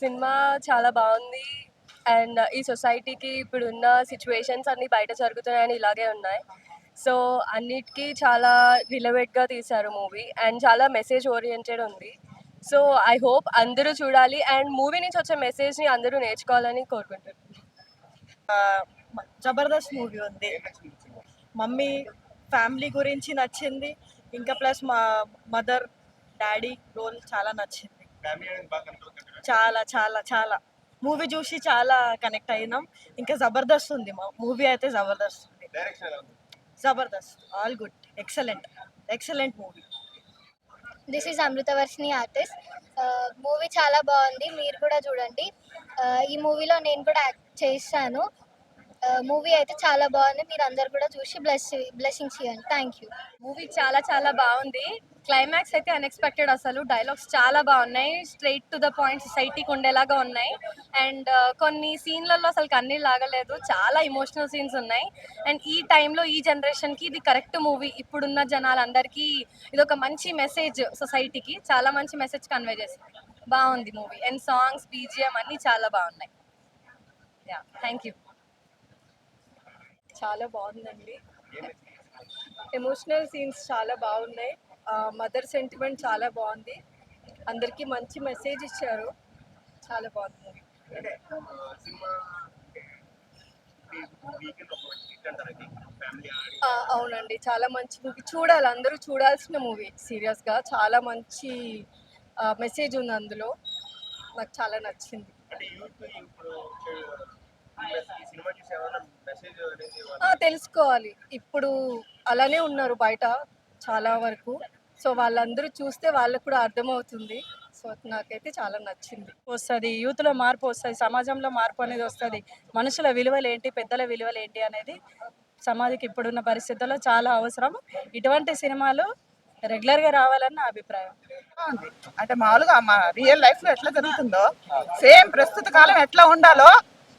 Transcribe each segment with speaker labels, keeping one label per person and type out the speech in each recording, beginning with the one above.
Speaker 1: Cinema చాలా బాగుంది. And ఈ సొసైటీకి ఇప్పుడు ఉన్న సిచ్యువేషన్స్ అన్ని బయట జరుగుతున్నాయని ఇలాగే ఉన్నాయి. సో అన్నిటికీ చాలా రిలవెంట్గా తీశారు మూవీ. అండ్ చాలా మెసేజ్ ఓరియంటెడ్ ఉంది. సో ఐ హోప్ అందరూ చూడాలి. అండ్ మూవీ నుంచి వచ్చే మెసేజ్ని అందరూ నేర్చుకోవాలని కోరుకుంటున్నాను.
Speaker 2: జబర్దస్త్ మూవీ ఉంది. మమ్మీ ఫ్యామిలీ గురించి నచ్చింది. ఇంకా ప్లస్ మా మదర్ డాడీ రోల్ చాలా నచ్చింది. చాలా చాలా చాలా. మూవీ చూసి చాలా కనెక్ట్ అయినాం. ఇంకా జబర్దస్త్ ఉంది మా మూవీ అయితే జబర్దస్త్ ఉంది. Jabardasth all good excellent excellent movie
Speaker 3: this is Amritavarshini artist movie చాలా బాగుంది మీరు కూడా చూడండి. Uh, ఈ మూవీలో నేను కూడా యాక్ట్ చేశాను. మూవీ అయితే చాలా బాగుంది. మీరు అందరు కూడా చూసి బ్లెస్ బ్లెస్సింగ్స్ ఇవ్వండి థ్యాంక్ యూ.
Speaker 1: మూవీ చాలా చాలా బాగుంది. క్లైమాక్స్ అయితే అన్ఎక్స్పెక్టెడ్ అసలు. డైలాగ్స్ చాలా బాగున్నాయి. స్ట్రైట్ టు ద పాయింట్ సొసైటీకి ఉండేలాగా ఉన్నాయి. అండ్ uh, కొన్ని సీన్లలో అసలు కన్నీళ్ళు లాగలేదు. చాలా ఇమోషనల్ సీన్స్ ఉన్నాయి. అండ్ ఈ టైంలో ఈ జనరేషన్కి ఇది కరెక్ట్ మూవీ. ఇప్పుడున్న జనాలందరికీ ఇది ఒక మంచి మెసేజ్ సొసైటీకి చాలా మంచి మెసేజ్ కన్వే చేసింది. బాగుంది మూవీ. అండ్ సాంగ్స్ బీజిఎం అన్నీ చాలా బాగున్నాయి. యా థ్యాంక్ యూ
Speaker 2: చాలా బాగుందండి. ఎమోషనల్ సీన్స్ చాలా బాగున్నాయి. మదర్ సెంటిమెంట్ చాలా బాగుంది. అందరికీ మంచి మెసేజ్ ఇచ్చారు. చాలా బాగుంది. అవునండి. చాలా మంచి మూవీ చూడాలి. అందరూ చూడాల్సిన మూవీ సీరియస్గా చాలా మంచి మెసేజ్ ఉంది అందులో. నాకు చాలా నచ్చింది. తెలుసుకోవాలి. ఇప్పుడు అలానే ఉన్నారు బయట చాలా వరకు. సో వాళ్ళందరూ చూస్తే వాళ్ళకు కూడా అర్థమవుతుంది. సో నాకైతే చాలా నచ్చింది.
Speaker 4: వస్తుంది యూత్లో మార్పు వస్తుంది సమాజంలో మార్పు అనేది వస్తుంది. మనుషుల విలువలు ఏంటి పెద్దల విలువలు ఏంటి అనేది సమాజకి ఇప్పుడున్న పరిస్థితుల్లో చాలా అవసరం. ఇటువంటి సినిమాలు రెగ్యులర్గా రావాలని నా అభిప్రాయం
Speaker 5: అంటే మామూలుగా మా రియల్ లైఫ్లో ఎట్లా జరుగుతుందో సేమ్ ప్రస్తుత కాలం ఎట్లా ఉండాలో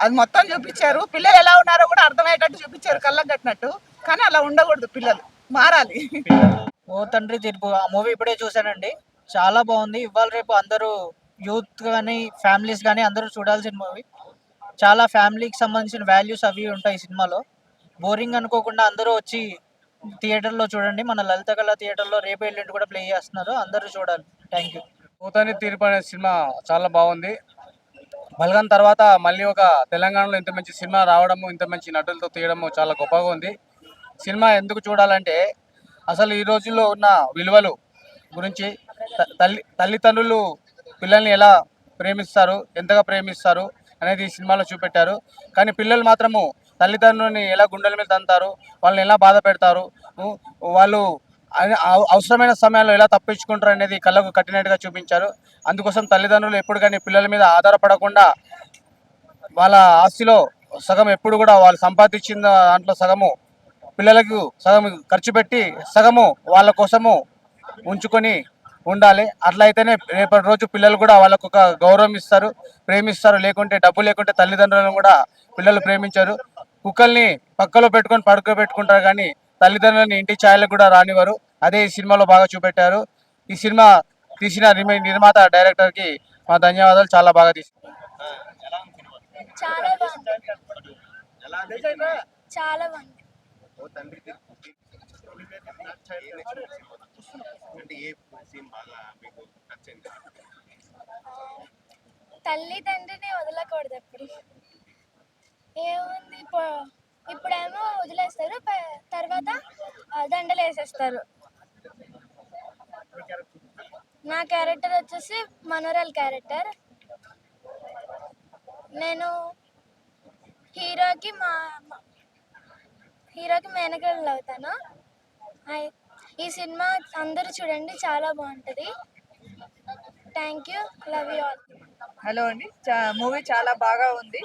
Speaker 5: అది మొత్తం చూపించారు. పిల్లలు ఎలా ఉన్నారో కూడా అర్థమయ్యేటట్టు చూపించారు కళ్ళకు కట్టినట్టు. కానీ అలా ఉండకూడదు పిల్లలు. మారాలి.
Speaker 6: ఓ తండ్రి తీర్పు. ఆ మూవీ ఇప్పుడే చూశానండి. చాలా బాగుంది. ఇవాళ రేపు అందరూ యూత్ కానీ ఫ్యామిలీస్ కానీ అందరూ చూడాల్సిన మూవీ. చాలా ఫ్యామిలీకి సంబంధించిన వాల్యూస్ అవి ఉంటాయి ఈ సినిమాలో. బోరింగ్ అనుకోకుండా అందరూ వచ్చి థియేటర్లో చూడండి. మన లలిత కళ థియేటర్లో రేపు ఎల్లుండి కూడా ప్లే చేస్తున్నారు. అందరూ చూడాలి. Thank you.
Speaker 7: పోతాని తీర్పు అనే సినిమా చాలా బాగుంది. బలగం తర్వాత మళ్ళీ ఒక తెలంగాణలో ఇంత మంచి సినిమా రావడము ఇంత మంచి నటులతో తీయడము చాలా గొప్పగా ఉంది. సినిమా ఎందుకు చూడాలంటే అసలు ఈ రోజుల్లో ఉన్న విలువలు గురించి త- తల్లి తల్లిదండ్రులు పిల్లల్ని ఎలా ప్రేమిస్తారు ఎంతగా ప్రేమిస్తారు అనేది ఈ సినిమాలో చూపెట్టారు. కానీ పిల్లలు మాత్రము తల్లిదండ్రులని ఎలా గుండెల మీద తంతారు వాళ్ళని ఎలా బాధ పెడతారు వాళ్ళు అవసరమైన సమయాల్లో ఎలా తప్పించుకుంటారు అనేది కళ్ళకు కట్టినట్టుగా చూపించారు. అందుకోసం తల్లిదండ్రులు ఎప్పుడు కానీ పిల్లల మీద ఆధారపడకుండా వాళ్ళ ఆస్తిలో సగం ఎప్పుడు కూడా వాళ్ళు సంపాదించిన దాంట్లో సగము పిల్లలకు సగం ఖర్చు పెట్టి సగము వాళ్ళ కోసము ఉంచుకొని ఉండాలి. అట్లా అయితేనే రేపటి రోజు పిల్లలు కూడా వాళ్ళకు ఒక గౌరవం ఇస్తారు ప్రేమిస్తారు. లేకుంటే డబ్బు లేకుంటే తల్లిదండ్రులను కూడా పిల్లలు ప్రేమించారు. కుక్కల్ని పక్కలో పెట్టుకొని పడుకోబెట్టుకుంటారు కానీ తల్లిదండ్రులని ఇంటి ఛాయలకు కూడా రానివారు అదే ఈ సినిమాలో బాగా చూపెట్టారు. ఈ సినిమా తీసిన నిర్మాత డైరెక్టర్కి మా ధన్యవాదాలు. చాలా బాగా తీసి
Speaker 3: చాలా చాలా తల్లి తండ్రిని వదలకూడదు ఎప్పుడు. ఏముంది? ఇప్పుడు ఇప్పుడేమో వదిలేస్తారు. తర్వాత దండలు వేసేస్తారు నా క్యారెక్టర్ వచ్చేసి మనోరల్ క్యారెక్టర్. నేను హీరోకి మా హీరోకి మేనగడలు అవుతాను. హాయ్. ఈ సినిమా అందరూ చూడండి చాలా బాగుంటుంది. Thank you love you all.
Speaker 8: Hello అండి మూవీ చాలా బాగా ఉంది.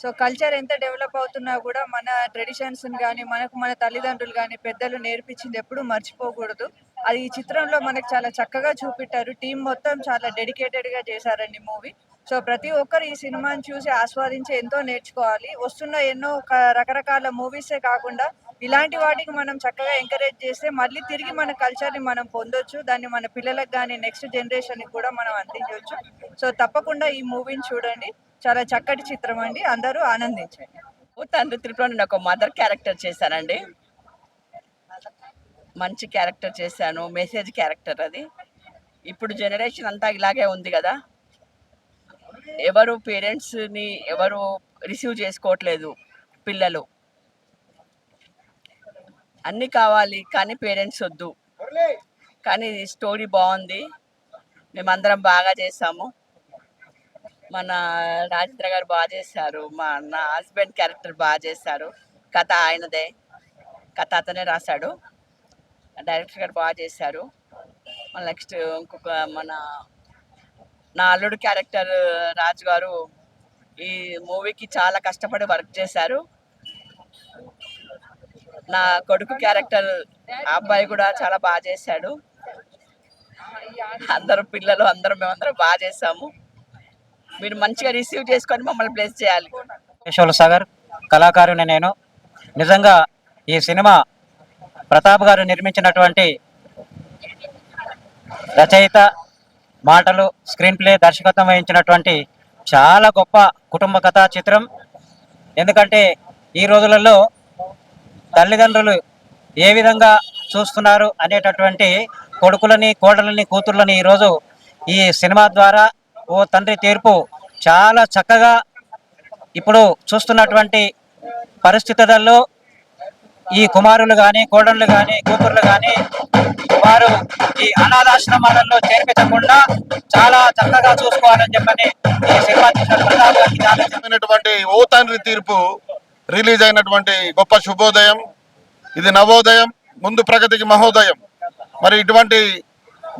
Speaker 8: సో కల్చర్ ఎంత డెవలప్ అవుతున్నా కూడా మన ట్రెడిషన్స్ కానీ మనకు మన తల్లిదండ్రులు కానీ పెద్దలు నేర్పించింది ఎప్పుడు మర్చిపోకూడదు. అది ఈ చిత్రంలో మనకు చాలా చక్కగా చూపెట్టారు. టీం మొత్తం చాలా డెడికేటెడ్గా చేశారండి మూవీ. సో ప్రతి ఒక్కరు ఈ సినిమాని చూసి ఆస్వాదించి ఎంతో నేర్చుకోవాలి. వస్తున్న ఎన్నో రకరకాల మూవీసే కాకుండా ఇలాంటి వాటికి మనం చక్కగా ఎంకరేజ్ చేస్తే మళ్ళీ తిరిగి మన కల్చర్ని మనం పొందొచ్చు. దాన్ని మన పిల్లలకు కానీ నెక్స్ట్ జనరేషన్కి కూడా మనం అందించవచ్చు సో తప్పకుండా ఈ మూవీని చూడండి. చాలా చక్కటి చిత్రం అండి. అందరూ ఆనందించండి.
Speaker 9: తండ్రి త్రిపుర ఒక మదర్ క్యారెక్టర్ చేశానండి. మంచి క్యారెక్టర్ చేశాను మెసేజ్ క్యారెక్టర్ అది. ఇప్పుడు జనరేషన్ అంతా ఇలాగే ఉంది కదా. ఎవరు పేరెంట్స్ని ఎవరు రిసీవ్ చేసుకోవట్లేదు పిల్లలు. అన్నీ కావాలి కానీ పేరెంట్స్ వద్దు. కానీ స్టోరీ బాగుంది. మేమందరం బాగా చేసాము మన రాజేంద్ర గారు బాగా చేశారు. మా నా హస్బెండ్ క్యారెక్టర్ బాగా చేశారు. కథ ఆయనదే. కథ అతనే రాశాడు. డైరెక్టర్ గారు బాగా చేశారు. నెక్స్ట్ ఇంకొక మన నా అల్లుడు క్యారెక్టర్ రాజు గారు ఈ మూవీకి చాలా కష్టపడి వర్క్ చేశారు. నా కొడుకు క్యారెక్టర్ ఆ అబ్బాయి కూడా చాలా బాగా చేశాడు. అందరూ పిల్లలు అందరం మేమందరం బాగా చేసాము మీరు మంచిగా రిసీవ్ చేసుకొని మమ్మల్ని ప్లేస్ చేయాలి.
Speaker 6: కేశవుల సాగర్ కళాకారుని నేను. నిజంగా ఈ సినిమా ప్రతాప్ గారు నిర్మించినటువంటి రచయిత మాటలు స్క్రీన్ ప్లే దర్శకత్వం వహించినటువంటి చాలా గొప్ప కుటుంబ కథా చిత్రం. ఎందుకంటే ఈ రోజులలో తల్లిదండ్రులు ఏ విధంగా చూస్తున్నారు అనేటటువంటి కొడుకులని కోడలని కూతుర్లని ఈరోజు ఈ సినిమా ద్వారా ఓ తండ్రి తీర్పు చాలా చక్కగా ఇప్పుడు చూస్తున్నటువంటి పరిస్థితులలో ఈ కుమారులు కానీ కోడళ్ళు కానీ కూతుర్లు కానీ వారు ఈ అనాథాశ్రమాలలో చేర్పించకుండా చాలా చక్కగా చూసుకోవాలని చెప్పని ఈ సినిమా తీసిన ప్రతాప్ గారికి
Speaker 10: ఓ తండ్రి తీర్పు రిలీజ్ అయినటువంటి గొప్ప శుభోదయం. ఇది నవోదయం ముందు ప్రగతికి మహోదయం. మరి ఇటువంటి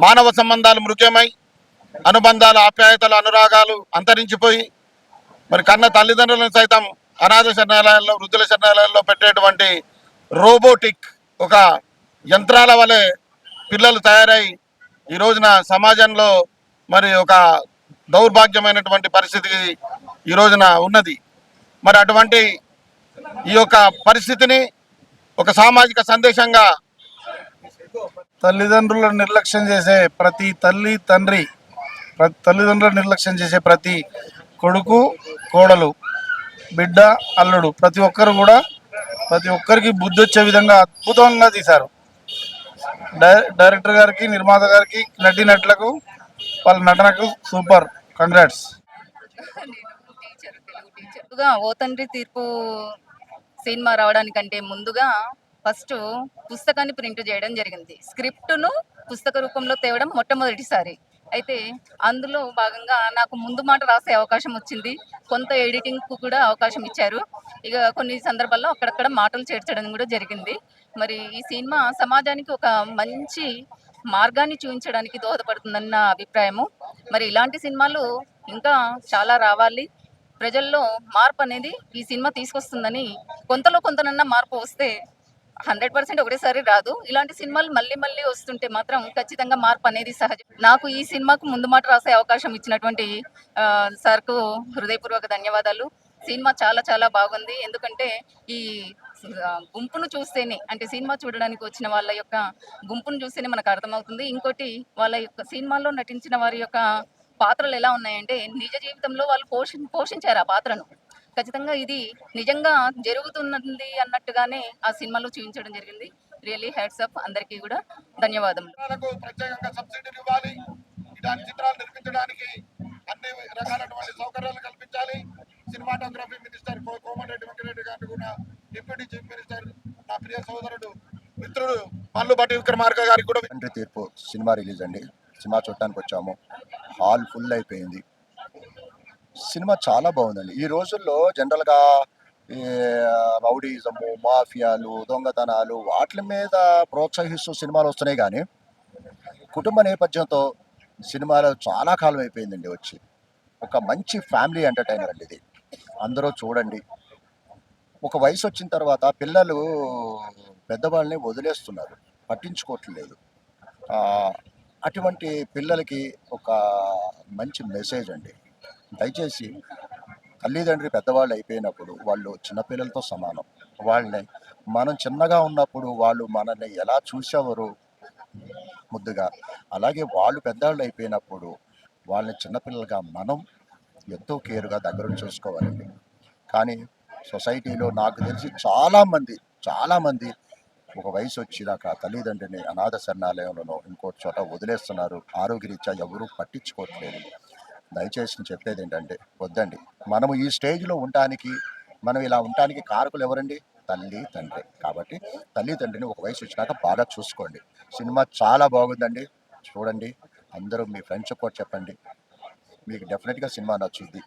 Speaker 10: మానవ సంబంధాలు మృగ్యమై అనుబంధాలు ఆప్యాయతలు అనురాగాలు అంతరించిపోయి మరి కన్న తల్లిదండ్రులను సైతం అనాథ శరణాలయాల్లో వృద్ధుల శరణాలయాల్లో పెట్టేటువంటి రోబోటిక్ ఒక యంత్రాల వలె పిల్లలు తయారై ఈ రోజున సమాజంలో మరి ఒక దౌర్భాగ్యమైనటువంటి పరిస్థితి ఈ రోజున ఉన్నది. మరి అటువంటి ఈ యొక్క పరిస్థితిని ఒక సామాజిక సందేశంగా
Speaker 11: తల్లిదండ్రులను నిర్లక్ష్యం చేసే ప్రతి తల్లి తండ్రి తల్లిదండ్రులను నిర్లక్ష్యం చేసే ప్రతి కొడుకు కోడలు బిడ్డ అల్లుడు ప్రతి ఒక్కరు కూడా ప్రతి ఒక్కరికి బుద్ధి వచ్చే విధంగా అద్భుతంగా తీశారు. డై- డైరెక్టర్ గారికి నిర్మాత గారికి నటి నటులకు వాళ్ళ నటనకు సూపర్. కంగ్రాట్స్.
Speaker 12: ఓ తండ్రి తీర్పు సినిమా రావడానికంటే ముందుగా ఫస్ట్ పుస్తకాన్ని ప్రింట్ చేయడం జరిగింది. స్క్రిప్ట్ను పుస్తక రూపంలో తేవడం మొట్టమొదటిసారి. అయితే అందులో భాగంగా నాకు ముందు మాట రాసే అవకాశం వచ్చింది. కొంత ఎడిటింగ్కు కూడా అవకాశం ఇచ్చారు. ఇక కొన్ని సందర్భాల్లో అక్కడక్కడ మాటలు చేర్చడం కూడా జరిగింది. మరి ఈ సినిమా సమాజానికి ఒక మంచి మార్గాన్ని చూపించడానికి దోహదపడుతుందని నా అభిప్రాయము. మరి ఇలాంటి సినిమాలు ఇంకా చాలా రావాలి. ప్రజల్లో మార్పు అనేది ఈ సినిమా తీసుకొస్తుందని కొంతలో కొంతనన్నా మార్పు వస్తే హండ్రెడ్ పర్సెంట్ ఒకటేసారి రాదు. ఇలాంటి సినిమాలు మళ్ళీ మళ్ళీ వస్తుంటే మాత్రం ఖచ్చితంగా మార్పు అనేది సహజం. నాకు ఈ సినిమాకు ముందు మాట రాసే అవకాశం ఇచ్చినటువంటి సార్కు హృదయపూర్వక ధన్యవాదాలు. సినిమా చాలా చాలా బాగుంది. ఎందుకంటే ఈ గుంపును చూస్తేనే అంటే సినిమా చూడడానికి వచ్చిన వాళ్ళ యొక్క గుంపును చూస్తేనే మనకు అర్థమవుతుంది. ఇంకోటి వాళ్ళ యొక్క సినిమాల్లో నటించిన వారి యొక్క పాత్రలు ఎలా ఉన్నాయంటే నిజ జీవితంలో వాళ్ళు పోషి పోషించారు ఆ పాత్రను. ఖచ్చితంగా ఇది నిజంగా జరుగుతున్నది అన్నట్టుగానే ఆ సినిమాలో చూపించడం జరిగింది. రియల్లీ హ్యాట్స్ అప్ అందరికీ కూడా ధన్యవాదములు.
Speaker 10: ప్రత్యేకంగా సబ్సిడీలు ఇవ్వాలి. ఇలాంటి చిత్రాలు నిర్మించడానికి అన్ని రకాలైనటువంటి సౌకర్యాలు కల్పించాలి. సినిమాటోగ్రఫీ మినిస్టర్ కో- కోమటిరెడ్డి వెంకరెడ్డి గారిని కూడా డిప్యూటీ చీఫ్ మినిస్టర్ నా ప్రియ సోదరుడు మిత్రుడు మల్లు భట్టి విక్రమార్క గారికి కూడా
Speaker 13: తీర్పు సినిమా రిలీజ్ అండి. సినిమా చూడటానికి వచ్చాము. హాల్ ఫుల్ అయిపోయింది. సినిమా చాలా బాగుందండి. ఈ రోజుల్లో జనరల్గా రౌడీజము మాఫియాలు దొంగతనాలు వాటి మీద ప్రోత్సహిస్తూ సినిమాలు వస్తున్నాయి కానీ కుటుంబ నేపథ్యంతో సినిమాలు చాలా కాలం అయిపోయిందండి వచ్చి. ఒక మంచి ఫ్యామిలీ ఎంటర్టైనర్ అండి ఇది. అందరూ చూడండి. ఒక వయసు వచ్చిన తర్వాత పిల్లలు పెద్దవాళ్ళని వదిలేస్తున్నారు. పట్టించుకోవట్లేదు. అటువంటి పిల్లలకి ఒక మంచి మెసేజ్ అండి. దయచేసి తల్లిదండ్రి పెద్దవాళ్ళు అయిపోయినప్పుడు వాళ్ళు చిన్నపిల్లలతో సమానం. వాళ్ళని మనం చిన్నగా ఉన్నప్పుడు వాళ్ళు మనల్ని ఎలా చూసేవారు? ముద్దుగా. అలాగే వాళ్ళు పెద్దవాళ్ళు అయిపోయినప్పుడు వాళ్ళని చిన్నపిల్లలుగా మనం ఎంతో కేర్గా దగ్గర చూసుకోవాలండి. కానీ సొసైటీలో నాకు తెలిసి చాలామంది చాలామంది ఒక వయసు వచ్చినాక తల్లిదండ్రిని అనాథ శరణాలయంలోనో ఇంకో చోట వదిలేస్తున్నారు. ఆరోగ్యరీత్యా ఎవరూ పట్టించుకోవట్లేదు. దయచేసి నేను చెప్పేది ఏంటంటే వద్దండి. మనము ఈ స్టేజ్లో ఉండటానికి మనం ఇలా ఉండటానికి కారకులు ఎవరండి? తల్లి తండ్రి. కాబట్టి తల్లి తండ్రిని ఒక వయసు వచ్చినాక బాగా చూసుకోండి. సినిమా చాలా బాగుందండి. చూడండి. అందరూ మీ ఫ్రెండ్స్ కూడా చెప్పండి. మీకు డెఫినెట్గా సినిమా నచ్చుద్ది.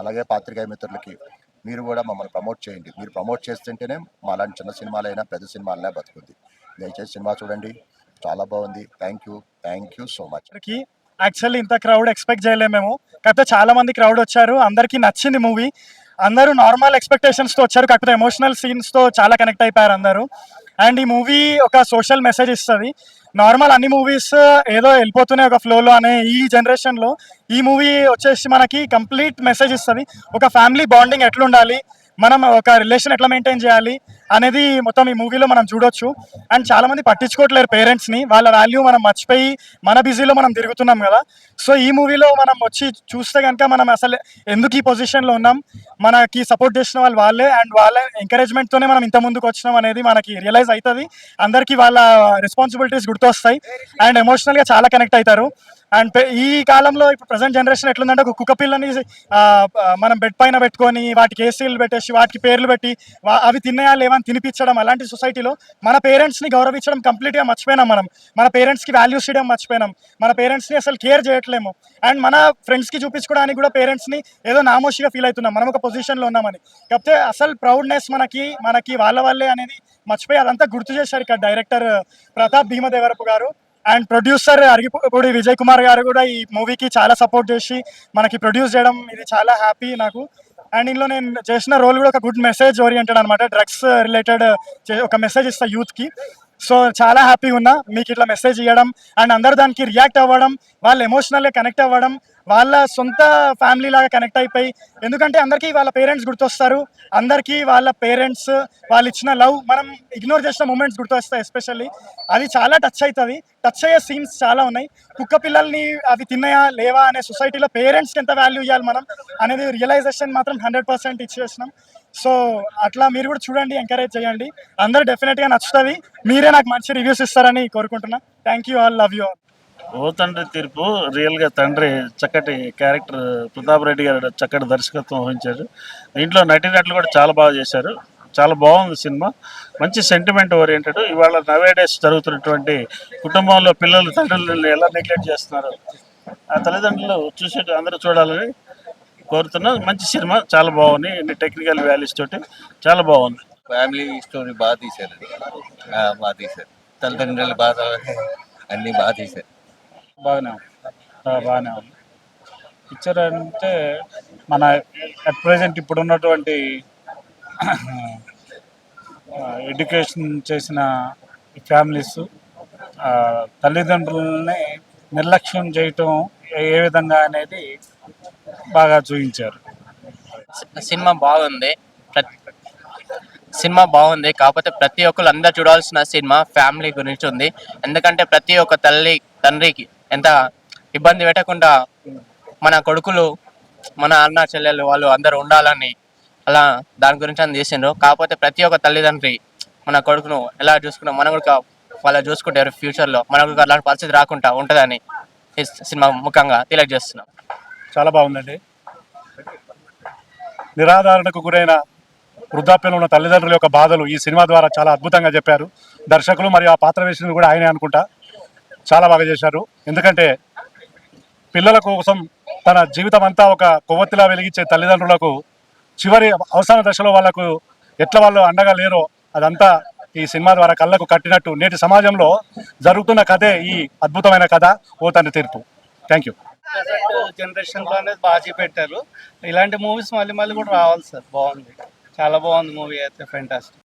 Speaker 13: అలాగే పాత్రికేయ మిత్రులకి మీరు కూడా మమ్మల్ని ప్రమోట్ చేయండి. మీరు ప్రమోట్ చేస్తుంటేనే మా చిన్న సినిమాలైనా పెద్ద సినిమాలైనా బతుకుద్ది. దయచేసి సినిమా చూడండి. చాలా బాగుంది. Thank you. Thank you so much.
Speaker 14: Actually ఇంత క్రౌడ్ ఎక్స్పెక్ట్ చేయలేము మేము. కాకపోతే చాలా మంది క్రౌడ్ వచ్చారు. అందరికీ నచ్చింది మూవీ. అందరూ నార్మల్ ఎక్స్పెక్టేషన్స్తో వచ్చారు. కాకపోతే ఎమోషనల్ సీన్స్తో చాలా కనెక్ట్ అయిపోయారు అందరూ. అండ్ ఈ మూవీ ఒక సోషల్ మెసేజ్ ఇస్తుంది. నార్మల్ అన్ని మూవీస్ uh, ఏదో వెళ్ళిపోతున్నాయి ఒక ఫ్లోలో అనే ఈ జనరేషన్లో ఈ మూవీ వచ్చేసి మనకి కంప్లీట్ మెసేజ్ ఇస్తుంది. ఒక ఫ్యామిలీ బాండింగ్ ఎట్లుండాలి? మనం ఒక రిలేషన్ ఎట్లా మెయింటైన్ చేయాలి? అనేది మొత్తం ఈ మూవీలో మనం చూడొచ్చు. అండ్ చాలా మంది పట్టించుకోవట్లేరు పేరెంట్స్ని. వాళ్ళ వాల్యూ మనం మర్చిపోయి మన బిజీలో మనం తిరుగుతున్నాం కదా. సో ఈ మూవీలో మనం వచ్చి చూస్తే కనుక మనం అసలు ఎందుకు ఈ పొజిషన్లో ఉన్నాం? మనకి సపోర్ట్ చేసిన వాళ్ళు వాళ్ళే అండ్ వాళ్ళ ఎంకరేజ్మెంట్తోనే మనం ఇంత ముందుకు వచ్చినాం అనేది మనకి రియలైజ్ అవుతుంది అందరికీ వాళ్ళ రెస్పాన్సిబిలిటీస్ గుర్తొస్తాయి. అండ్ ఎమోషనల్గా చాలా కనెక్ట్ అవుతారు అండ్ ఈ కాలంలో ఇప్పుడు ప్రజెంట్ జనరేషన్ ఎట్లుందంటే ఒక కుక్క పిల్లని మనం బెడ్ పైన పెట్టుకొని వాటికి ఏసీలు పెట్టేసి వాటికి పేర్లు పెట్టి వా- అవి తిన్నాయా లేవని తినిపించడం అలాంటి సొసైటీలో మన పేరెంట్స్ని గౌరవించడం కంప్లీట్గా మర్చిపోయినాం మనం. మన పేరెంట్స్కి వాల్యూస్ ఇవ్వడం మర్చిపోయినాం. మన పేరెంట్స్ని అసలు కేర్ చేయట్లేము. అండ్ మన ఫ్రెండ్స్కి చూపించుకోవడానికి కూడా పేరెంట్స్ని ఏదో నామోషిగా ఫీల్ అవుతున్నాం. మనం ఒక పొజిషన్లో ఉన్నామని. కాకపోతే అసలు ప్రౌడ్నెస్ మనకి మనకి వాళ్ళ వాళ్ళే అనేది మర్చిపోయి అదంతా గుర్తు చేశారు ఇక్కడ డైరెక్టర్ ప్రతాప్ భీమదేవరపు గారు. అండ్ ప్రొడ్యూసర్ అరిగిపూడి విజయ్ కుమార్ గారు కూడా ఈ మూవీకి చాలా సపోర్ట్ చేసి మనకి ప్రొడ్యూస్ చేయడం ఇది చాలా హ్యాపీ నాకు. అండ్ ఇందులో నేను చేసిన రోల్ కూడా ఒక గుడ్ మెసేజ్ ఓరియంటెడ్ అనమాట డ్రగ్స్ రిలేటెడ్ ఒక మెసేజ్ ఇస్తా యూత్కి సో చాలా హ్యాపీగా ఉన్నా. మీకు ఇట్లా మెసేజ్ ఇవ్వడం అండ్ అందరు దానికి రియాక్ట్ అవ్వడం. వాళ్ళు ఎమోషనల్గా కనెక్ట్ అవ్వడం. వాళ్ళ సొంత ఫ్యామిలీ లాగా కనెక్ట్ అయిపోయి ఎందుకంటే అందరికీ వాళ్ళ పేరెంట్స్ గుర్తొస్తారు. అందరికీ వాళ్ళ పేరెంట్స్ వాళ్ళు ఇచ్చిన లవ్ మనం ఇగ్నోర్ చేసిన మూమెంట్స్ గుర్తొస్తాయి ఎస్పెషల్లీ అది చాలా టచ్ అవుతుంది టచ్ అయ్యే సీన్స్ చాలా ఉన్నాయి. కుక్క పిల్లల్ని అవి తిన్నాయా లేవా అనే సొసైటీలో పేరెంట్స్కి ఎంత వాల్యూ ఇవ్వాలి మనం అనేది రియలైజేషన్ మాత్రం హండ్రెడ్ పర్సెంట్ ఇచ్చేసినాం. సో అట్లా మీరు కూడా చూడండి ఎంకరేజ్ చేయండి. అందరూ డెఫినెట్గా నచ్చుతుంది. మీరే నాకు మంచి రివ్యూస్ ఇస్తారని కోరుకుంటున్నా. Thank you all love you all
Speaker 11: O Thandri Theerpu రియల్గా తండ్రి చక్కటి క్యారెక్టర్ ప్రతాప్ రెడ్డి గారు చక్కటి దర్శకత్వం వహించారు. దీంట్లో నటినట్లు కూడా చాలా బాగా చేశారు. చాలా బాగుంది సినిమా. మంచి సెంటిమెంట్ ఓరియంటెడ్ ఇవాళ నవేడేస్ జరుగుతున్నటువంటి కుటుంబంలో పిల్లలు తల్లిదండ్రులు ఎలా నెగ్లెక్ట్ చేస్తున్నారు? ఆ తల్లిదండ్రులు చూసే అందరూ చూడాలని కోరుతున్నా. మంచి సినిమా. చాలా బాగుంది. ఇన్ని టెక్నికల్ వాల్యూస్ తోటి చాలా బాగుంది.
Speaker 15: ఫ్యామిలీ స్టోరీ బాగా తీశారు బాగా తీశారు. తల్లిదండ్రుల బాధ అన్నీ బాగా తీశారు.
Speaker 14: బాగానే ఉంది. బాగానే ఉంది. పిక్చర్ అంటే మన అట్ ప్రజెంట్ ఇప్పుడు ఉన్నటువంటి ఎడ్యుకేషన్ చేసిన ఫ్యామిలీస్ తల్లిదండ్రులని నిర్లక్ష్యం చేయటం ఏ విధంగా అనేది బాగా చూపించారు.
Speaker 16: సినిమా బాగుంది. ప్రతి- సినిమా బాగుంది. కాకపోతే ప్రతి ఒక్కరు అందరు చూడాల్సిన సినిమా ఫ్యామిలీ గురించి ఉంది. ఎందుకంటే ప్రతి ఒక్క తల్లి తండ్రికి ఎంత ఇబ్బంది పెట్టకుండా మన కొడుకులు మన అన్న చెల్లెలు వాళ్ళు అందరూ ఉండాలని అలా దాని గురించి అని చేసిండ్రు. కాకపోతే ప్రతి ఒక్క తల్లిదండ్రి మన కొడుకును ఎలా చూసుకున్నా మనం కూడా వాళ్ళు చూసుకుంటారు ఫ్యూచర్లో మనకు అలాంటి పరిస్థితి రాకుండా ఉంటుందని ఈ సినిమా ముఖ్యంగా తెలియజేస్తున్నాం
Speaker 14: చాలా బాగుందండి. నిరాధారణకు గురైన వృద్ధాప్యంలో ఉన్న తల్లిదండ్రుల యొక్క బాధలు ఈ సినిమా ద్వారా చాలా అద్భుతంగా చెప్పారు. దర్శకులు మరియు ఆ పాత్ర వేసినది కూడా ఆయనే అనుకుంటా. చాలా బాగా చేశారు. ఎందుకంటే పిల్లల కోసం తన జీవితం అంతా ఒక కొవ్వొత్తిలా వెలిగించే తల్లిదండ్రులకు చివరి అవసర దశలో వాళ్ళకు ఎట్లా వాళ్ళు అండగా లేరో అదంతా ఈ సినిమా ద్వారా కళ్ళకు కట్టినట్టు నేటి సమాజంలో జరుగుతున్న కథే ఈ అద్భుతమైన కథ. ఓ తండ్రి తీర్పు. థ్యాంక్ యూ
Speaker 7: జనరేషన్లో అనేది బాగా పెట్టారు. ఇలాంటి మూవీస్ మళ్ళీ మళ్ళీ కూడా రావాలి సార్. బాగుంది. చాలా బాగుంది మూవీ అయితే. ఫెంటాస్టిక్